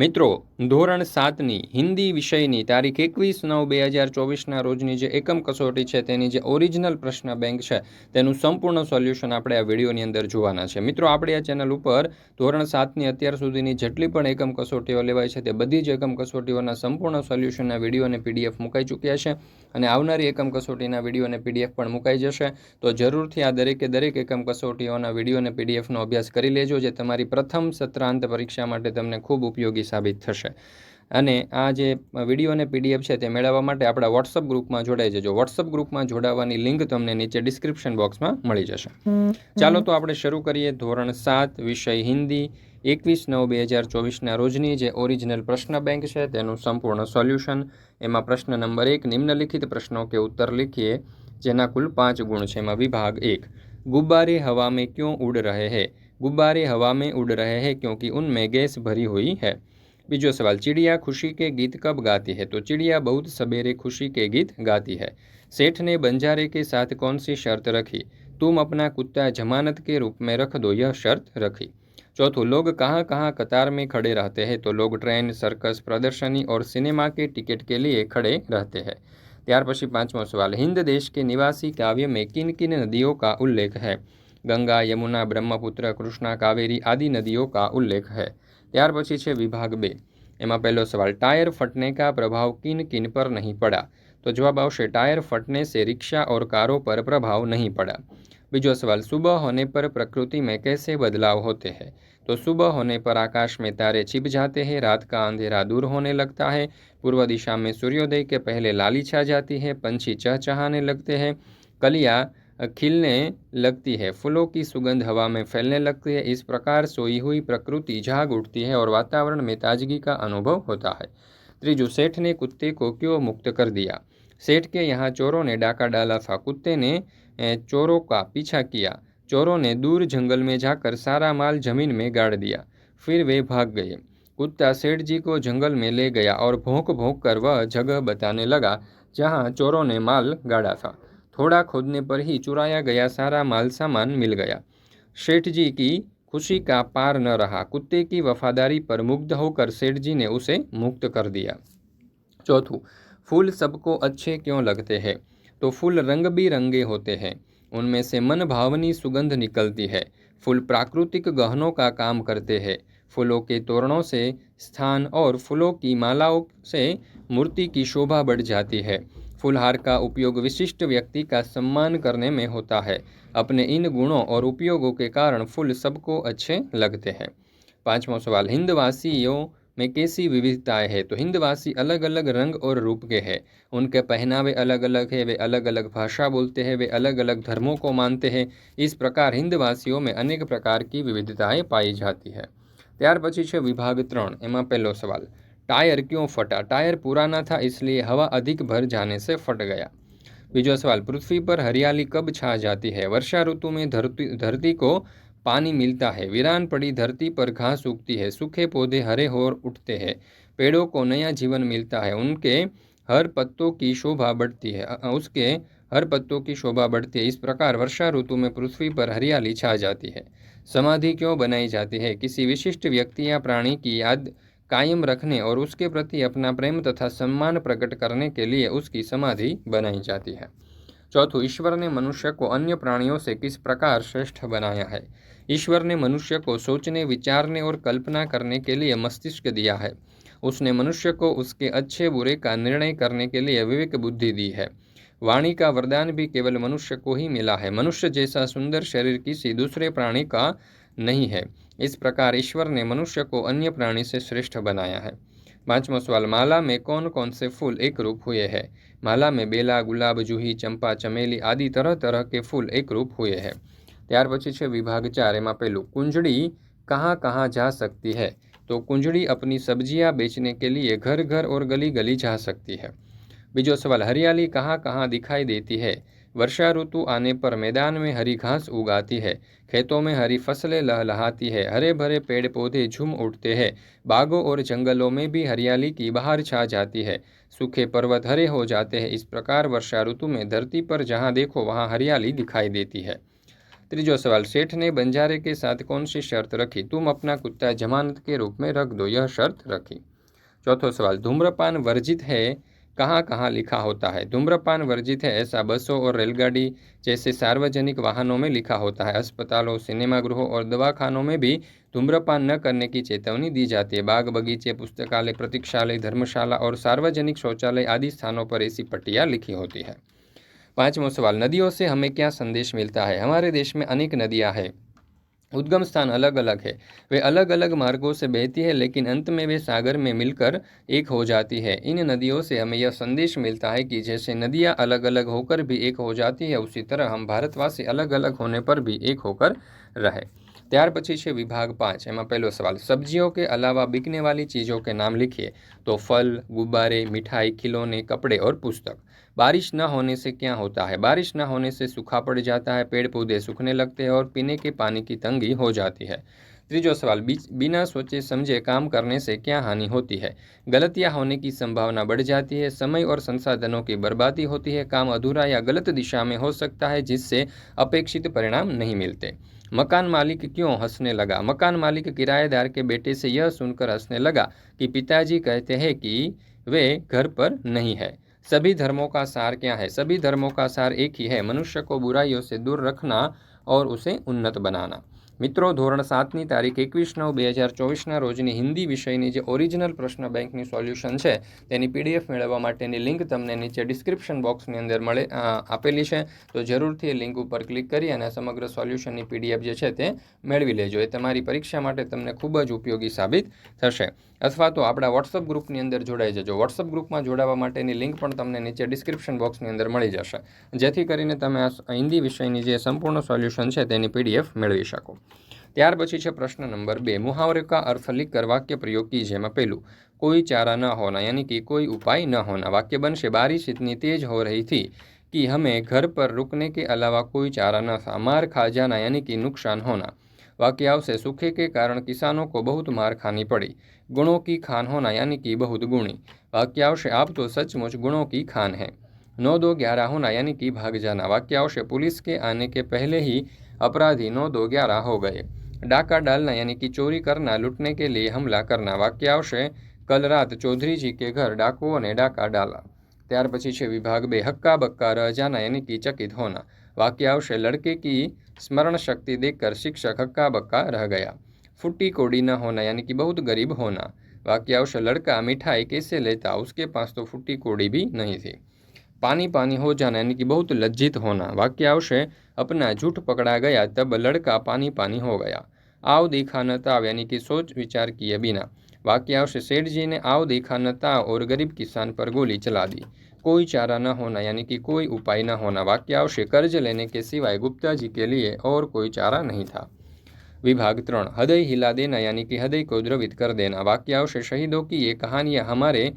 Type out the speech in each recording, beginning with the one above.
મિત્રો, ધોરણ સાતની હિન્દી વિષયની તારીખ એકવીસ નવ બે હજાર ચોવીસના રોજની જે એકમ કસોટી છે, તેની જે ઓરિજિનલ પ્રશ્ન બેંક છે, તેનું સંપૂર્ણ સોલ્યુશન આપણે આ વિડીયોની અંદર જોવાના છે. મિત્રો, આપણે આ ચેનલ ઉપર ધોરણ સાતની અત્યાર સુધીની જેટલી પણ એકમ કસોટીઓ લેવાય છે, તે બધી જ એકમ કસોટીઓના સંપૂર્ણ સોલ્યુશનના વીડિયો અને પીડીએફ મુકાઈ ચૂક્યા છે અને આવનારી એકમ કસોટીના વીડિયો અને પીડીએફ પણ મુકાઈ જશે. તો જરૂરથી આ દરેકે દરેક એકમ કસોટીઓના વીડિયો અને પીડીએફનો અભ્યાસ કરી લેજો, જે તમારી પ્રથમ સત્રાંત પરીક્ષા માટે તમને ખૂબ ઉપયોગી સાબિત થશે. અને આ જે વીડિયો અને પીડીએફ છે તે મેળવવા માટે આપણા વોટ્સઅપ ગ્રુપમાં જોડાઈ જજો. વોટ્સઅપ ગ્રુપમાં જોડાવાની લિંક તમને નીચે ડિસ્ક્રિપ્શન બોક્સમાં મળી જશે. ચાલો તો આપણે શરૂ કરીએ ધોરણ સાત વિષય હિન્દી. એકવીસ નવ બે હજાર ચોવીસના રોજની જે ઓરિજિનલ પ્રશ્ન બેંક છે તેનું સંપૂર્ણ સોલ્યુશન એમાં પ્રશ્ન નંબર એક નિમ્નલિખિત પ્રશ્નો કે ઉત્તર લખીએ જેના કુલ પાંચ ગુણ છે. એમાં વિભાગ એક ગુબ્બારે હવા ક્યો ઉડ રહે હે? ગુબ્બારે હવામાં ઉડ રહે હે ક્યોંકિ ઉનમેં ગેસ ભરી હુઈ હૈ? बीजो सवाल चिड़िया खुशी के गीत कब गाती है तो चिड़िया बहुत सवेरे खुशी के गीत गाती है सेठ ने बंजारे के साथ कौन सी शर्त रखी तुम अपना कुत्ता जमानत के रूप में रख दो यह शर्त रखी चौथो लोग कहाँ कहाँ कतार में खड़े रहते हैं तो लोग ट्रेन सर्कस प्रदर्शनी और सिनेमा के टिकट के लिए खड़े रहते हैं त्यार पी पांचमो सवाल हिंद देश के निवासी काव्य में किन किन नदियों का उल्लेख है गंगा यमुना ब्रह्मपुत्र कृष्णा कावेरी आदि नदियों का उल्लेख है ત્યાર પછી છે વિભાગ બે એમાં પહેલો સવાલ टायर फटने का प्रभाव किन किन पर नहीं पड़ा तो जवाब आवश्य टायर फटने से रिक्शा और कारों पर प्रभाव नहीं पड़ा बीजो सवाल सुबह होने पर प्रकृति में कैसे बदलाव होते हैं तो सुबह होने पर आकाश में तारे छिप जाते हैं रात का अंधेरा दूर होने लगता है पूर्व दिशा में सूर्योदय के पहले लाली छा जाती है पंछी चहचहाने लगते हैं कलिया खिलने लगती है। फूलों की सुगंध हवा में फैलने लगती है। इस प्रकार सोई हुई प्रकृति जाग उठती है और वातावरण में ताजगी का अनुभव होता है। त्रिजु सेठ ने कुत्ते को क्यों मुक्त कर दिया? सेठ के यहाँ चोरों ने डाका डाला था। कुत्ते ने चोरों का पीछा किया। चोरों ने दूर जंगल में जाकर सारा माल ज़मीन में गाड़ दिया। फिर वे भाग गए। कुत्ता सेठ जी को जंगल में ले गया और भोंक भोंक कर वह जगह बताने लगा, जहाँ चोरों ने माल गाड़ा था। थोड़ा खोदने पर ही चुराया गया सारा माल सामान मिल गया। सेठ जी की खुशी का पार न रहा। कुत्ते की वफादारी पर मुग्ध होकर सेठ जी ने उसे मुक्त कर दिया। चौथू, फूल सबको अच्छे क्यों लगते हैं? तो फूल रंग बिरंगे होते हैं। उनमें से मन भावनी सुगंध निकलती है। फूल प्राकृतिक गहनों का काम करते हैं। फूलों के तोरणों से स्थान और फूलों की मालाओं से मूर्ति की शोभा बढ़ जाती है। फूलहार का उपयोग विशिष्ट व्यक्ति का सम्मान करने में होता है अपने इन गुणों और उपयोगों के कारण फूल सबको अच्छे लगते हैं पांचवा सवाल हिंदवासियों में कैसी विविधताएं हैं तो हिंदवासी अलग अलग रंग और रूप के हैं उनके पहनावे अलग अलग है वे अलग अलग भाषा बोलते हैं वे अलग अलग धर्मों को मानते हैं इस प्रकार हिंदवासियों में अनेक प्रकार की विविधताएं पाई जाती है ત્યાર પછી છે વિભાગ ત્રણ એમાં પહેલો સવાલ टायर क्यों फटा? टायर पुराना था, इसलिए हवा अधिक भर जाने से फट गया। बीजो सवाल, पृथ्वी पर हरियाली कब छा जाती है? वर्षा ऋतु में धरती धरती को पानी मिलता है। वीरान पड़ी धरती पर घास उगती है। सूखे पौधे हरे हो उठते हैं। पेड़ों को नया जीवन मिलता है। उनके हर पत्तों की शोभा बढ़ती है। उसके हर पत्तों की शोभा बढ़ती है। इस प्रकार वर्षा ऋतु में पृथ्वी पर हरियाली छा जाती है। समाधि क्यों बनाई जाती है? किसी विशिष्ट व्यक्ति या प्राणी की याद कायम रखने और उसके प्रति अपना प्रेम तथा सम्मान प्रकट करने के लिए उसकी समाधि बनाई जाती है। चौथो, ईश्वर ने मनुष्य को अन्य प्राणियों से किस प्रकार श्रेष्ठ बनाया है? ईश्वर ने मनुष्य को सोचने, विचारने और कल्पना करने के लिए मस्तिष्क दिया है। उसने मनुष्य को उसके अच्छे बुरे का निर्णय करने के लिए विवेक बुद्धि दी है। वाणी का वरदान भी केवल मनुष्य को ही मिला है। मनुष्य जैसा सुंदर शरीर किसी दूसरे प्राणी का नहीं है। इस प्रकार ईश्वर ने मनुष्य को अन्य प्राणी से श्रेष्ठ बनाया है। पांचवा सवाल, माला में कौन कौन से फूल एक रूप हुए हैं? माला में बेला, गुलाब, जूही, चंपा, चमेली आदि तरह तरह के फूल एक रूप हुए हैं। त्यार है विभाग चार, एम पेलू कुंजड़ी कहाँ कहाँ जा सकती है? तो कुंजड़ी अपनी सब्ज़ियाँ बेचने के लिए घर घर और गली गली जा सकती है। बीजो सवाल, हरियाली कहाँ कहाँ दिखाई देती है? वर्षा ऋतु आने पर मैदान में हरी घास उगाती है। खेतों में हरी फ़सलें लहलहाती है। हरे भरे पेड़ पौधे झूम उठते हैं। बागों और जंगलों में भी हरियाली की बाहर छा जाती है। सूखे पर्वत हरे हो जाते हैं। इस प्रकार वर्षा ऋतु में धरती पर जहाँ देखो वहाँ हरियाली दिखाई देती है। त्रीजो सवाल, सेठ ने बंजारे के साथ कौन सी शर्त रखी? तुम अपना कुत्ता जमानत के रूप में रख दो, यह शर्त रखी। चौथो सवाल, धूम्रपान वर्जित है कहाँ कहाँ लिखा होता है? धूम्रपान वर्जित है ऐसा बसों और रेलगाड़ी जैसे सार्वजनिक वाहनों में लिखा होता है। अस्पतालों, सिनेमागृहों और दवाखानों में भी धूम्रपान न करने की चेतावनी दी जाती है। बाग बगीचे, पुस्तकालय, प्रतीक्षालय, धर्मशाला और सार्वजनिक शौचालय आदि स्थानों पर ऐसी पट्टियाँ लिखी होती है। पाँचवों सवाल, नदियों से हमें क्या संदेश मिलता है? हमारे देश में अनेक नदियाँ हैं। उद्गम स्थान अलग अलग है वे अलग अलग मार्गों से बहती है लेकिन अंत में वे सागर में मिलकर एक हो जाती है इन नदियों से हमें यह संदेश मिलता है कि जैसे नदियाँ अलग अलग होकर भी एक हो जाती है उसी तरह हम भारतवासी अलग अलग होने पर भी एक होकर रहे ત્યાર પછી છે વિભાગ પાંચ એમાં પહેલો સવાલ સબ્જીઓ કે અલાવા बिकने वाली चीज़ों के नाम लिखिए तो फल गुब्बारे मिठाई खिलौने कपड़े और पुस्तक बारिश न होने से क्या होता है? बारिश न होने से सूखा पड़ जाता है पेड़ पौधे सूखने लगते हैं और पीने के पानी की तंगी हो जाती है। त्रीजो सवाल बिना सोचे समझे काम करने से क्या हानि होती है? गलतियाँ होने की संभावना बढ़ जाती है, समय और संसाधनों की बर्बादी होती है, काम अधूरा या गलत दिशा में हो सकता है, जिससे अपेक्षित परिणाम नहीं मिलते। मकान मालिक क्यों हंसने लगा? मकान मालिक किराएदार के बेटे से यह सुनकर हंसने लगा कि पिताजी कहते हैं कि वे घर पर नहीं है। सभी धर्मों का सार क्या है? सभी धर्मों का सार एक ही है। मनुष्य को बुराइयों से दूर रखना और उसे उन्नत बनाना। મિત્રો, ધોરણ સાતની તારીખ એકવીસ નવ બે હજાર ચોવીસના રોજની હિન્દી વિષયની જે ઓરિજિનલ પ્રશ્ન બેંકની સોલ્યુશન છે, તેની પીડીએફ મેળવવા માટેની લિંક તમને નીચે ડિસ્ક્રિપ્શન બોક્સની અંદર મળે આપેલી છે. તો જરૂરથી એ લિંક ઉપર ક્લિક કરી અને સમગ્ર સોલ્યુશનની પીડીએફ જે છે તે મેળવી લેજો. એ તમારી પરીક્ષા માટે તમને ખૂબ જ ઉપયોગી સાબિત થશે. અથવા તો આપણા વોટ્સઅપ ગ્રુપની અંદર જોડાઈ જજો. વોટ્સઅપ ગ્રુપમાં જોડાવા માટેની લિંક પણ તમને નીચે ડિસ્ક્રિપ્શન બોક્સની અંદર મળી જશે. જેથી કરીને તમે આ હિન્દી વિષયની જે સંપૂર્ણ સોલ્યુશન છે તેની પીડીએફ મેળવી શકો. ત્યાર પછી છે પ્રશ્ન नंबर बे मुहावरे का अर्थ लिख कर वाक्य प्रयोग कीजिए मैं पहलू कोई चारा न होना यानी कि कोई उपाय न होना वाक्य बन से बारिश इतनी तेज हो रही थी कि हमें घर पर रुकने के अलावा कोई चारा न था मार खा जाना यानी कि नुकसान होना वाक्याव से सूखे के कारण किसानों को बहुत मार खानी पड़ी गुणों की खान होना यानी कि बहुत गुणी वाक्याव से आप तो सचमुच गुणों की खान है नौ दो ग्यारह होना यानी कि भाग जाना वाक्याव से पुलिस के आने के पहले ही अपराधी नौ दो ग्यारह हो गए डाका डालना यानी कि चोरी करना लूटने के लिए हमला करना वाक्यांश कल रात चौधरी जी के घर डाकुओं ने डाका डाला ત્યાર પછી છે વિભાગ બે હક્કા બક્કા રહ જાના यानी कि चकित होना वाक्यांश लड़के की स्मरण शक्ति देखकर शिक्षक हक्का बक्का रह गया फुट्टी कोड़ी न होना यानी कि बहुत गरीब होना वाक्यांश लड़का मिठाई कैसे लेता उसके पास तो फुट्टी कोड़ी भी नहीं थी पानी पानी हो जाना यानी कि बहुत लज्जित होना वाक्यांश अपना झूठ पकड़ा गया, तब लड़का पानी पानी हो गया। आव देखा न ताव यानी कि सोच विचार किए बिना। वाक्यांश सेठ जी ने आव देखा न ताव और गरीब किसान पर गोली चला दी। कोई चारा न होना, यानी कि कोई उपाय न होना। वाक्यांश कर्ज लेने के सिवाय गुप्ता जी के लिए और कोई चारा नहीं था। विभाग त्रण, हृदय हिला देना, यानी कि हृदय को द्रवित कर देना। वाक्यांश शहीदों की ये कहानियाँ हमारे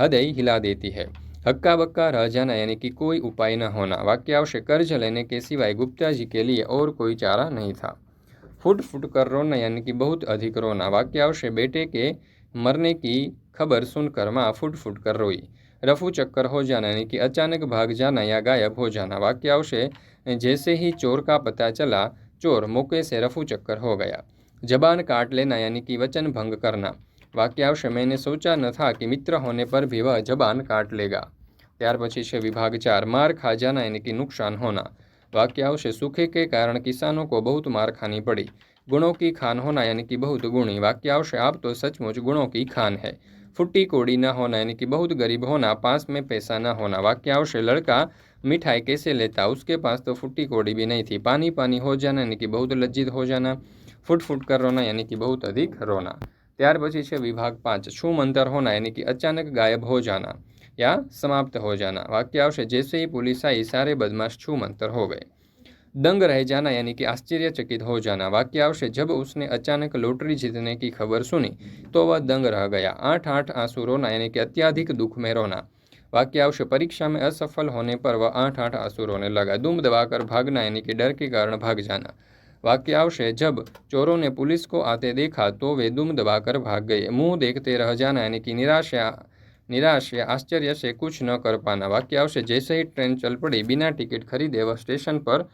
हृदय हिला देती है। हक्का बक्का रह जाना यानी कि कोई उपाय न होना। वाक्यांश कर्ज लेने के सिवाय गुप्ता जी के लिए और कोई चारा नहीं था। फुट फुट कर रोना यानी कि बहुत अधिक रोना। वाक्यांश बेटे के मरने की खबर सुनकर माँ फुट फुट कर रोई। रफू चक्कर हो जाना यानी कि अचानक भाग जाना या गायब हो जाना। वाक्यांश जैसे ही चोर का पता चला, चोर मौके से रफू चक्कर हो गया। जबान काट लेना यानी कि वचन भंग करना। वाक्यांश मैंने सोचा न था कि मित्र होने पर भी वह जबान काट लेगा। ત્યાર પછી છે विभाग चार मार खा जाना यानी कि नुकसान होना वाक्यांश सूखे के कारण किसानों को बहुत मार खानी पड़ी गुणों की खान होना यानी कि बहुत गुणी वाक्यांश आप तो सचमुच गुणों की खान है फुट्टी कोड़ी न होना यानी कि बहुत गरीब होना पास में पैसा न होना वाक्यांश लड़का मिठाई कैसे लेता उसके पास तो फुट्टी कोड़ी भी नहीं थी पानी पानी हो जाना यानी कि बहुत लज्जित हो जाना फुट फुट कर रोना यानी कि बहुत अधिक रोना ત્યાર પછી છે વિભાગ પાંચ છું મંતર હોના यानी कि अचानक गायब हो जाना या समाप्त हो जाना। वाक्यांश जैसे ही पुलिस आई, सारे बदमाश छू मंतर हो गए। दंग रह जाना, यानी कि आश्चर्यचकित हो जाना। वाक्यांश जब उसने अचानक लॉटरी जीतने की खबर सुनी तो वह दंग रह गया। आठ आठ आँसू रोना, यानी कि अत्याधिक दुख में रोना। वाक्यांश परीक्षा में असफल होने पर वह आठ आठ आँसू रोने लगा। दुम दबाकर भागना, यानी कि डर के कारण भाग जाना। वाक्यांश जब चोरों ने पुलिस को आते देखा तो वे दुम दबाकर भाग गए। मुँह देखते रह जाना, यानी कि निराशा निराश या आश्चर्य से कुछ न कर पाना वाक्यांश जैसे ही ट्रेन चल पड़ी बिना टिकट खरीदे वह स्टेशन पर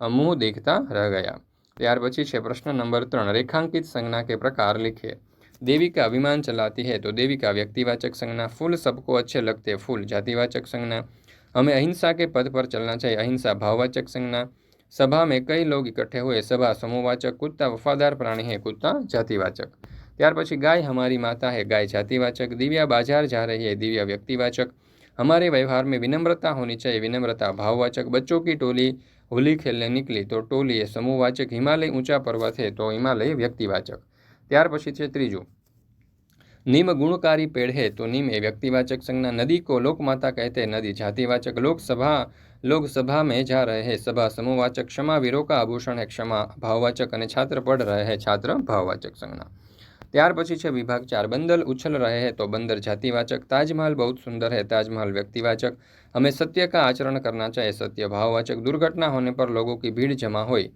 मुंह देखता रह गया ત્યાર પછી છે પ્રશ્ન નંબર ત્રણ રેખાંકિત સંજ્ઞા के प्रकार लिखिए देविका विमान चलाती है तो देविका व्यक्तिवाचक संज्ञा फूल सबको अच्छे लगते फूल जातिवाचक संज्ञा हमें अहिंसा के पद पर चलना चाहिए अहिंसा भाववाचक संज्ञा सभा में कई लोग इकट्ठे हुए सभा समूहवाचक कुत्ता वफादार प्राणी है कुत्ता जातिवाचक ત્યાર પછી ગાય हमारी माता है गाय जातिवाचक दिव्या बाजार जा रही है दिव्या व्यक्तिवाचक हमारे व्यवहार में विनम्रता होनी चाहिए विनम्रता भाववाचक बच्चों की टोली होली खेलने निकली तो टोली એ સમૂહવાચક હિમાલય ઊંચા પર્વત है तो हिमालय व्यक्तिवाचक ત્યાર પછી છે ત્રીજું निम गुणकारी पेड़ है तो निम ए व्यक्तिवाचक संज्ञा नदी को लोकमाता कहते हैं नदी जातिवाचक लोकसभा लोग सभा में जा रहे हैं सभा समूहवाचक क्षमा वीरों का आभूषण है क्षमा भाववाचक અને छात्र पढ़ रहे हैं छात्र भाववाचक संज्ञा ત્યાર પછી છે વિભાગ ચાર બંદલ ઉછલ રહે है तो बंदर जातिवाचक ताजमहल बहुत सुंदर है ताजमहल व्यक्तिवाचक हमें सत्य का आचरण करना चाहिए सत्य भाववाचक दुर्घटना होने पर लोगों की भीड़ जमा हुई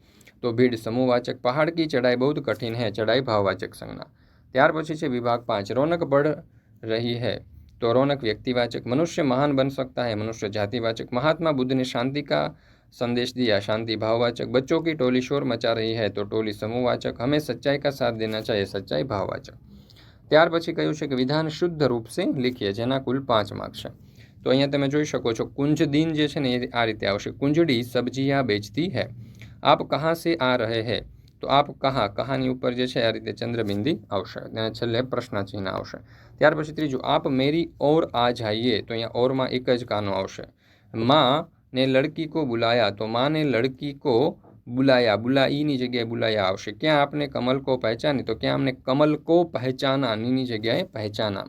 तो भीड़ समूहवाचक पहाड़ की चढ़ाई बहुत कठिन है चढ़ाई भाववाचक संज्ञा ત્યાર પછી છે વિભાગ પાંચ रौनक बढ़ रही है तो रौनक व्यक्तिवाचक मनुष्य महान बन सकता है मनुष्य जातिवाचक महात्मा बुद्ध ने शांति का संदेश दिया शांति भाववाचक बच्चों की टोली शोर मचा रही है तो टोली समूहवाचक हमें सच्चाई का साथ देना चाहिए सच्चाई भाववाचक ત્યાર પછી કહ્યું છે કે વિધાન શુદ્ધ રૂપ સે લીખીએ જેના કુલ પાંચ માર્ક છે તો અહીંયા તમે જોઈ શકો છો કુંજ દિન જે છે ને એ આ રીતે આવશે કુંજડી સબ્જીયા બેચતી હૈ આપ કહાં સે આ રહે હૈ તો આપ કહાં કહાની ઉપર જે છે આ રીતે ચંદ્રબિંદી આવશે અને છેલ્લે પ્રશ્ન ચિહ્ન આવશે ત્યાર પછી ત્રીજું આપ મેરી ઓર આ જાઈએ તો અહીંયા ઓરમાં એક જ કાનો આવશે માં ने लड़की को बुलाया तो माँ ने लड़की को बुलाया, बुलाई नी जगह, बुलाया, आवश्य, क्या आपने कमल को पहचानी? तो क्या हमने कमल को पहचाना? नीनी जगह पहचाना।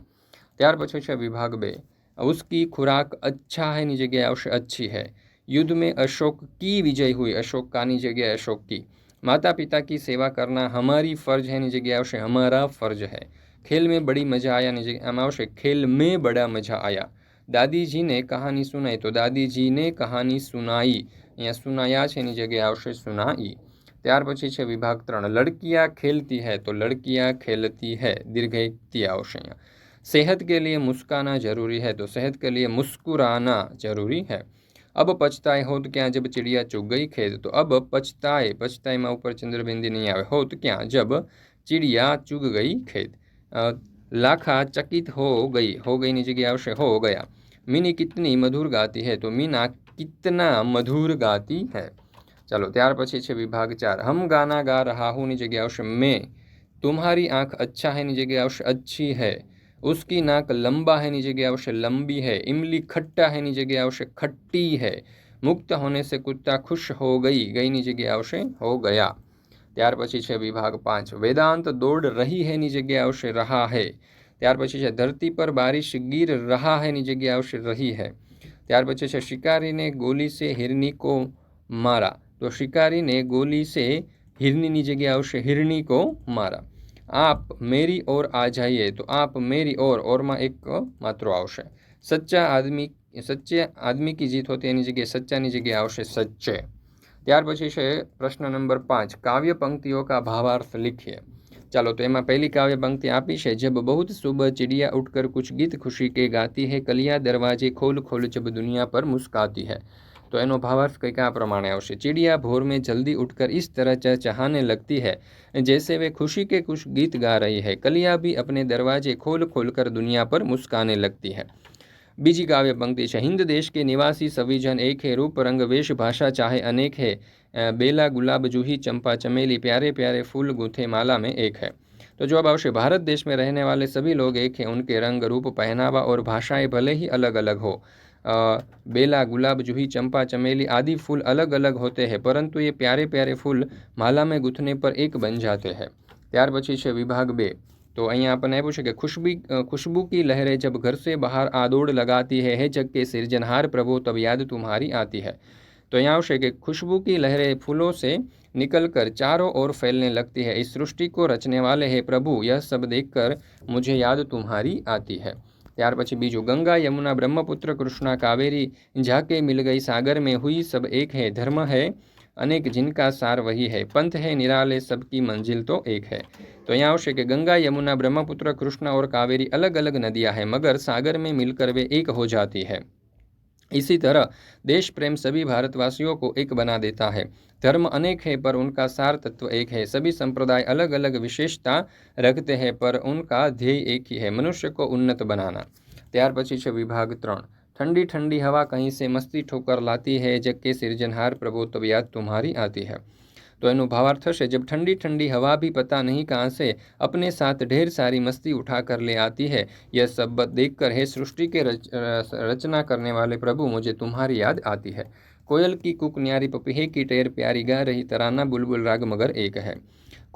त्यार पछो विभाग बे, उसकी खुराक अच्छा है नी जगह अवश्य अच्छी है। युद्ध में अशोक की विजय हुई, अशोक का नी जगह, अशोक की। माता पिता की सेवा करना हमारी फ़र्ज़ है नी जगह अवश्य हमारा फ़र्ज़ है। खेल में बड़ी मज़ा आया नी जगह खेल में बड़ा मज़ा आया। दादी जी ने कहानी सुनाई तो दादी जी ने कहानी सुनाई અહીંયા સુનાયા છે એની જગ્યાએ આવશે સુનાઈ ત્યાર પછી છે વિભાગ ત્રણ લડકિયા ખેલતી है तो लड़कियां खेलती है दीर्घ આવશે અહીંયા सेहत के लिए मुस्काना जरूरी है तो सेहत के लिए मुस्कुराना जरूरी है अब पछताए हो तो क्या जब चिड़िया चुग गई खेत तो अब पछताए पछताए में ऊपर चंद्रबिंदी नहीं आवे हो तो क्या जब चिड़िया चुग गई खेत लाखा चकित हो गई हो गई ની જગ્યાએ આવશે हो गया मीनी कितनी मधुर गाती है तो मीना कितना मधुर गाती है चलो ત્યાર પછી છે વિભાગ ચાર हम गाना गा रहा हूँ ની જગ્યાએ આવશે मैं तुम्हारी आंख अच्छा है ની જગ્યાએ આવશે अच्छी है उसकी नाक लंबा है ની जगह आवश्य लंबी है इमली खट्टा है ની जगह आवश्य खट्टी है मुक्त होने से कुत्ता खुश हो गई गई ની जगह आवश्य हो गया ત્યાર પછી છે વિભાગ પાંચ વેદાંત દોડ રહી હેની જગ્યાએ આવશે રહા હે ત્યાર પછી છે ધરતી પર બારિશ ગીર રહા હેની જગ્યાએ આવશે રહી હે ત્યાર પછી છે શિકારીને ગોલી સે હિરની કો મારા તો શિકારીને ગોલી સે હિરનીની જગ્યાએ આવશે હિરની કો મારા आप मेरी ओर आ जाइए तो आप मेरी ओर और में एक मात्र આવશે સચ્ચા આદમી સચ્ચે આદમી કી જીત હોતી એની જગ્યાએ સચ્ચાની જગ્યાએ આવશે સચ્ચે त्यार पी से प्रश्न नंबर पाँच काव्य पंक्ति का भावार्थ लिखिए चलो तो यहाँ पहली काव्य पंक्ति आपी है जब बहुत सुबह चिड़िया उठकर कुछ गीत खुशी के गाती है कलिया दरवाजे खोल खोल जब दुनिया पर मुस्काती है तो एनो भावार्थ कई क्या प्रमाण आ चिड़िया भोर में जल्दी उठकर इस तरह चह चहाने लगती है जैसे वे खुशी के कुछ गीत गा रही है कलिया भी अपने दरवाजे खोल खोल कर दुनिया पर मुस्काने लगती है बीजी काव्य पंक्ति है हिंद देश के निवासी सभी जन एक है रूप रंग वेश भाषा चाहे अनेक है बेला गुलाब जूही चंपा चमेली प्यारे प्यारे फूल गुथे माला में एक है तो जवाब आवश्य भारत देश में रहने वाले सभी लोग एक हैं उनके रंग रूप पहनावा और भाषाएं भले ही अलग अलग हो बेला गुलाब जूही चंपा चमेली आदि फूल अलग अलग होते हैं परंतु ये प्यारे प्यारे फूल माला में गूंथने पर एक बन जाते हैं ત્યાર પછી છે વિભાગ બે तो અહીંયા આપણને આપ્યું છે કે खुशबू खुशबू की लहरें जब घर से बाहर आदोड़ लगाती है हे जग के सिरजनहार प्रभु तब याद तुम्हारी आती है तो यहाँ आवश्य कि खुशबू की लहरें फूलों से निकलकर चारों ओर फैलने लगती है इस सृष्टि को रचने वाले हैं प्रभु यह सब देखकर मुझे याद तुम्हारी आती है ત્યાર પછી બીજું गंगा यमुना ब्रह्मपुत्र कृष्णा कावेरी जाके मिल गई सागर में हुई सब एक है धर्म है अनेक जिनका सार वही है पंथ है निराले सबकी मंजिल तो एक है तो यहाँ आवश्य कि गंगा यमुना ब्रह्मपुत्र कृष्णा और कावेरी अलग अलग नदियाँ हैं मगर सागर में मिलकर वे एक हो जाती है इसी तरह देश प्रेम सभी भारतवासियों को एक बना देता है धर्म अनेक है पर उनका सार तत्व एक है सभी संप्रदाय अलग अलग विशेषता रखते हैं पर उनका ध्येय एक ही है मनुष्य को उन्नत बनाना ત્યાર પછી છે વિભાગ ત્રણ ठंडी ठंडी हवा कहीं से मस्ती ठोकर लाती है जग के सिरजनहार प्रभु तब याद तुम्हारी आती है। तो एनु भावार्थ थशे जब ठंडी ठंडी हवा भी पता नहीं कहाँ से अपने साथ ढेर सारी मस्ती उठा कर ले आती है यह सब देख कर है सृष्टि के रच, रचना करने वाले प्रभु मुझे तुम्हारी याद आती है। कोयल की कुक न्यारी पपीहे की टेर प्यारी गा रही तराना बुलबुल राग मगर एक है।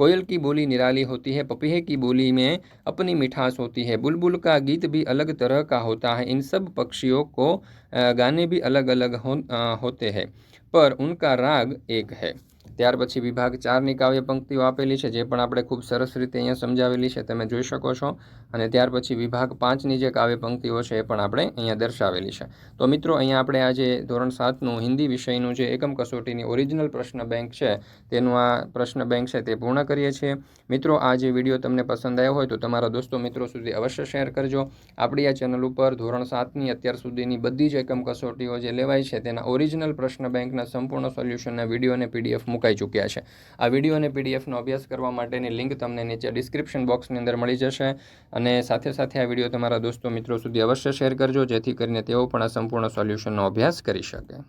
कोयल की बोली निराली होती है पपीहे की बोली में अपनी मिठास होती है। बुलबुल का गीत भी अलग तरह का होता है। इन सब पक्षियों को गाने भी अलग अलग हो, होते हैं पर उनका राग एक है। ત્યાર પછી વિભાગ ચારની કાવ્ય પંક્તિઓ આપેલી છે, જે પણ આપણે ખૂબ સરસ રીતે અહીંયા સમજાવેલી છે, તમે જોઈ શકો છો. અને ત્યાર પછી વિભાગ પાંચની જે કાવ્ય પંક્તિઓ છે, એ પણ આપણે અહીંયા દર્શાવેલી છે. તો મિત્રો, અહીંયા આપણે આજે ધોરણ સાતનું હિન્દી વિષયનું જે એકમ કસોટીની ઓરિજિનલ પ્રશ્ન બેંક છે, તેનું આ પ્રશ્ન બેંક છે, તે પૂર્ણ કરીએ છીએ. મિત્રો, આ જે વીડિયો તમને પસંદ આવ્યો હોય તો તમારા દોસ્તો મિત્રો સુધી અવશ્ય શેર કરજો. આપણી આ ચેનલ ઉપર ધોરણ સાતની અત્યાર સુધીની બધી જ એકમ કસોટીઓ જે લેવાય છે, તેના ઓરિજિનલ પ્રશ્ન બેંકના સંપૂર્ણ સોલ્યુશનના વીડિયો અને પીડીએફ મુકાય મુકાઈ ચૂક્યા છે. આ વીડિયો અને પીડીએફનો અભ્યાસ કરવા માટેની લિંક તમને નીચે ડિસ્ક્રિપ્શન બોક્સની અંદર મળી જશે અને સાથે સાથે આ વીડિયો તમારા દોસ્તો મિત્રો સુધી અવશ્ય શેર કરજો, જેથી કરીને તેઓ પણ આ સંપૂર્ણ સોલ્યુશનનો અભ્યાસ કરી શકે.